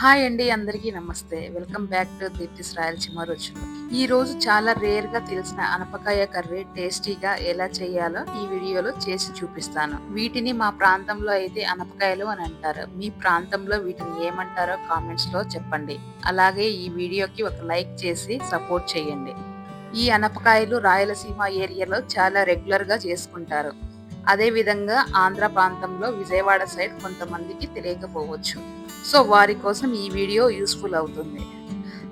Hi అండి అందరికీ నమస్తే. Welcome back to Deepthi's Rayalaseema రుచులు ఈ రోజు చాలా రేర్గా తెలిసిన అనపకాయ కర్రీ టేస్టీగా ఎలా చేయాలో ఈ వీడియోలో చేసి చూపిస్తాను. వీటిని మా ప్రాంతంలో అయితే అనపకాయలు అని అంటారు. మీ ప్రాంతంలో వీటిని ఏమంటారో కామెంట్స్లో చెప్పండి. అలాగే ఈ వీడియోకి ఒక లైక్ చేసి సపోర్ట్ చేయండి. ఈ అనపకాయలు రాయలసీమ ఏరియాలో చాలా రెగ్యులర్గా చేసుకుంటారు. అదేవిధంగా ఆంధ్ర ప్రాంతంలో విజయవాడ సైడ్ కొంతమందికి తెలియకపోవచ్చు. సో వారి కోసం ఈ వీడియో యూస్ఫుల్ అవుతుంది.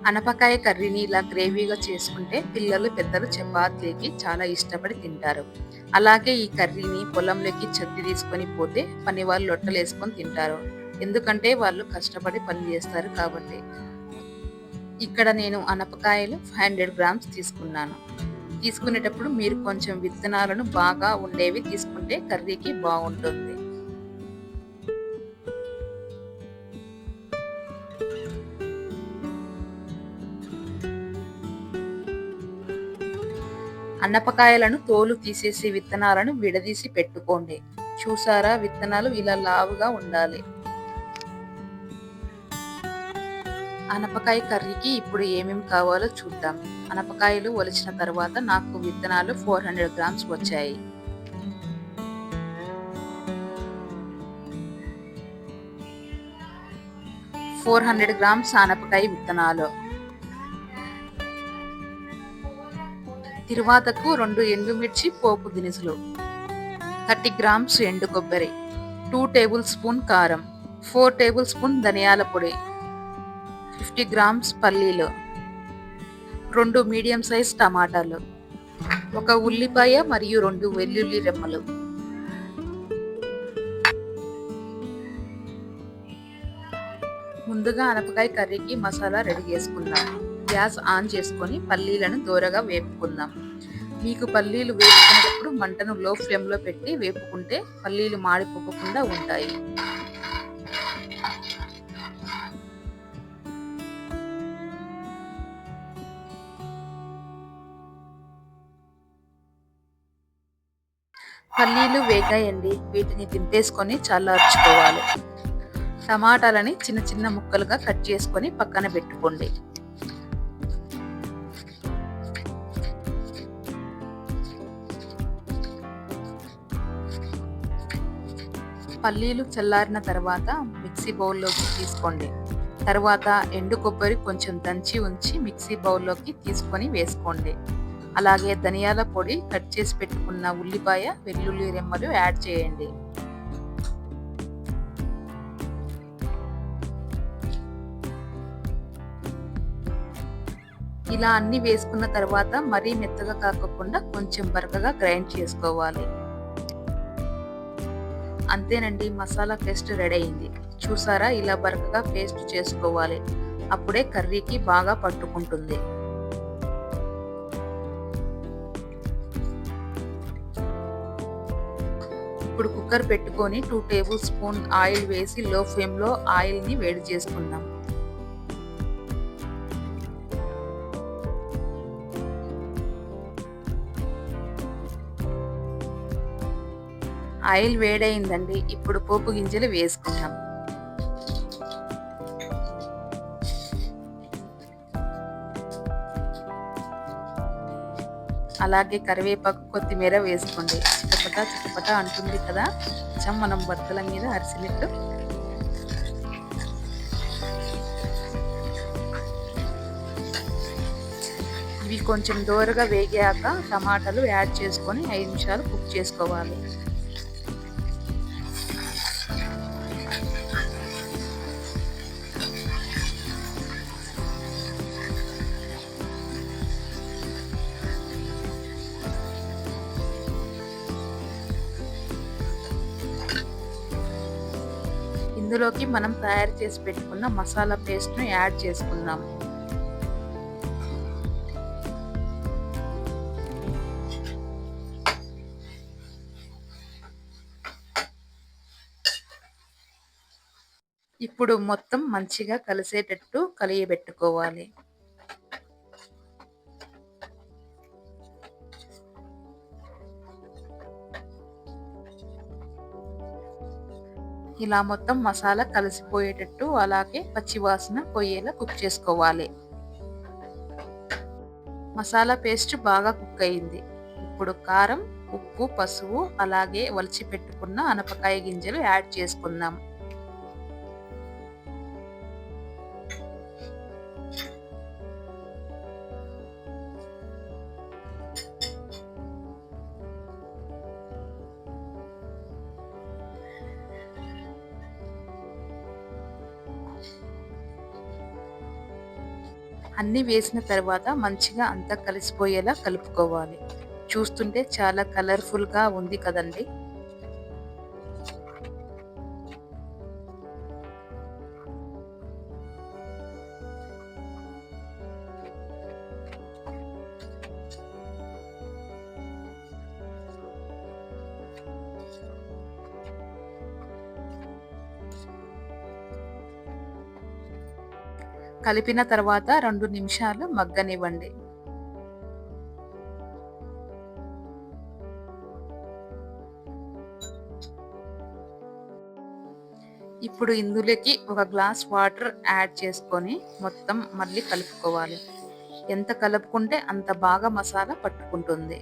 అనపకాయ కర్రీని ఇలా గ్రేవీగా చేసుకుంటే పిల్లలు పెద్దలు చపాతీకి చాలా ఇష్టపడి తింటారు. అలాగే ఈ కర్రీని పొలంలోకి చెత్తి తీసుకొని పోతే పని వాళ్ళు లొట్టలు వేసుకొని తింటారు. ఎందుకంటే వాళ్ళు కష్టపడి పని చేస్తారు కాబట్టి. ఇక్కడ నేను అనపకాయలు ఫైవ్ హండ్రెడ్ గ్రామ్స్ తీసుకున్నాను. తీసుకునేటప్పుడు మీరు కొంచెం విత్తనాలను బాగా ఉండేవి వేసుకుంటే కర్రీకి బాగుంటుంది. అన్నపకాయలను తోలు తీసేసి విత్తనాలను విడదీసి పెట్టుకోండి. చూసారా? విత్తనాలు ఇలా లావుగా ఉండాలి. అనపకాయ కర్రీకి ఇప్పుడు ఏమేమి కావాలో చూద్దాం. అనపకాయలు ఒలిచిన తర్వాత నాకు విత్తనాలు ఫోర్ హండ్రెడ్ గ్రామ్స్ వచ్చాయి. ఫోర్ హండ్రెడ్ గ్రామ్స్ అనపకాయ విత్తనాలు. తిరువాతకు రెండు ఎండుమిర్చి పోపు దినుసులు థర్టీ గ్రామ్స్ ఎండు కొబ్బరి టూ టేబుల్ స్పూన్ కారం ఫోర్ టేబుల్ స్పూన్ ధనియాల పొడి ఫిఫ్టీ గ్రామ్స్ పల్లీలు రెండు మీడియం సైజ్ టమాటాలు ఒక ఉల్లిపాయ మరియు రెండు వెల్లుల్లి రెమ్మలు. ముందుగా అనపకాయ కర్రీకి మసాలా రెడీ చేసుకుందాం. గ్యాస్ ఆన్ చేసుకొని పల్లీలను దూరగా వేపుకుందాం. మీకు పల్లీలు వేపుకునేటప్పుడు మంటను లో ఫ్లేమ్లో పెట్టి వేపుకుంటే పల్లీలు మాడిపోకుండా ఉంటాయి. పల్లీలు వేగాయండి. వీటిని దింపేసుకొని చల్లార్చుకోవాలి టమాటాలని చిన్న చిన్న ముక్కలుగా కట్ చేసుకొని పక్కన పెట్టుకోండి. పల్లీలు చల్లారిన తర్వాత మిక్సీ బౌల్లోకి తీసుకోండి. తర్వాత ఎండు కొబ్బరి కొంచెం దంచి ఉంచి మిక్సీ బౌల్లోకి తీసుకొని వేసుకోండి. అలాగే ధనియాల పొడి కట్ చేసి పెట్టుకున్న ఉల్లిపాయ వెల్లుల్లి రెమ్మలు యాడ్ చేయండి. ఇలా అన్ని వేసుకున్న తర్వాత మరీ మెత్తగా కాకుండా కొంచెం బరకగా గ్రైండ్ చేసుకోవాలి. అంతేనండి మసాలా పేస్ట్ రెడీ అయింది. చూసారా ఇలా బరకగా పేస్ట్ చేసుకోవాలి. అప్పుడే కర్రీకి బాగా పట్టుకుంటుంది. ఇప్పుడు కుక్కర్ పెట్టుకొని టూ టేబుల్ స్పూన్ ఆయిల్ వేసి లో ఫ్లేమ్లో ఆయిల్ని వేడి చేసుకుందాం. ఆయిల్ వేడైందండి. ఇప్పుడు పోపు గింజలు వేసుకుంటాం. అలాగే కరివేపాకు కొత్తిమీర వేసుకోండి. చిటపట చిటపట అంటుంది కదా. కొంచెం మనం బద్దల మీద అరిసినట్టు. ఇవి కొంచెం దోరగా వేగాక టమాటాలు యాడ్ చేసుకొని ఐదు నిమిషాలు కుక్ చేసుకోవాలి. ఇందులోకి మనం తయారు చేసి పెట్టుకున్న మసాలా పేస్ట్ను యాడ్ చేసుకుందాం. ఇప్పుడు మొత్తం మంచిగా కలిసేటట్టు కలియబెట్టుకోవాలి. ఇలా మొత్తం మసాలా కలిసిపోయేటట్టు అలాగే పచ్చివాసన పోయేలా కుక్ చేసుకోవాలి. మసాలా పేస్ట్ బాగా కుక్ అయింది. ఇప్పుడు కారం ఉప్పు పసుపు అలాగే వలిచి పెట్టుకున్న అనపకాయ గింజలు యాడ్ చేసుకుందాం. అన్నీ వేసిన తర్వాత మంచిగా అంతా కలిసిపోయేలా కలుపుకోవాలి. చూస్తుంటే చాలా కలర్ఫుల్గా ఉంది కదండి. కలిపిన తర్వాత రెండు నిమిషాలు మగ్గనివ్వండి. ఇప్పుడు ఇందులోకి ఒక గ్లాస్ వాటర్ యాడ్ చేసుకొని మొత్తం మళ్ళీ కలుపుకోవాలి. ఎంత కలుపుకుంటే అంత బాగా మసాలా పట్టుకుంటుంది.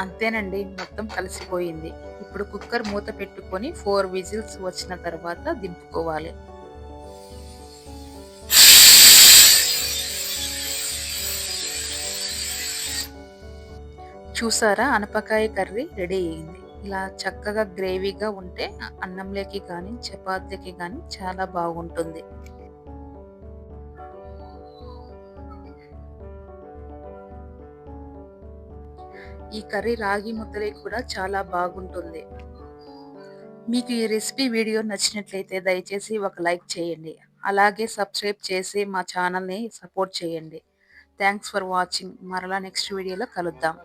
అంతేనండి మొత్తం కలిసిపోయింది. ఇప్పుడు కుక్కర్ మూత పెట్టుకొని ఫోర్ విజిల్స్ వచ్చిన తర్వాత దింపుకోవాలి. చూసారా? అనపకాయ కర్రీ రెడీ అయింది ఇలా చక్కగా గ్రేవీగా ఉంటే అన్నంలోకి కానీ చపాతీకి కానీ చాలా బాగుంటుంది. ఈ కర్రీ రాగి ముద్దలే కూడా చాలా బాగుంటుంది. మీకు ఈ రెసిపీ వీడియో నచ్చినట్లయితే దయచేసి ఒక లైక్ చేయండి. అలాగే సబ్స్క్రైబ్ చేసి మా ఛానల్ని సపోర్ట్ చేయండి. Thanks for watching. మరలా నెక్స్ట్ వీడియోలో కలుద్దాం.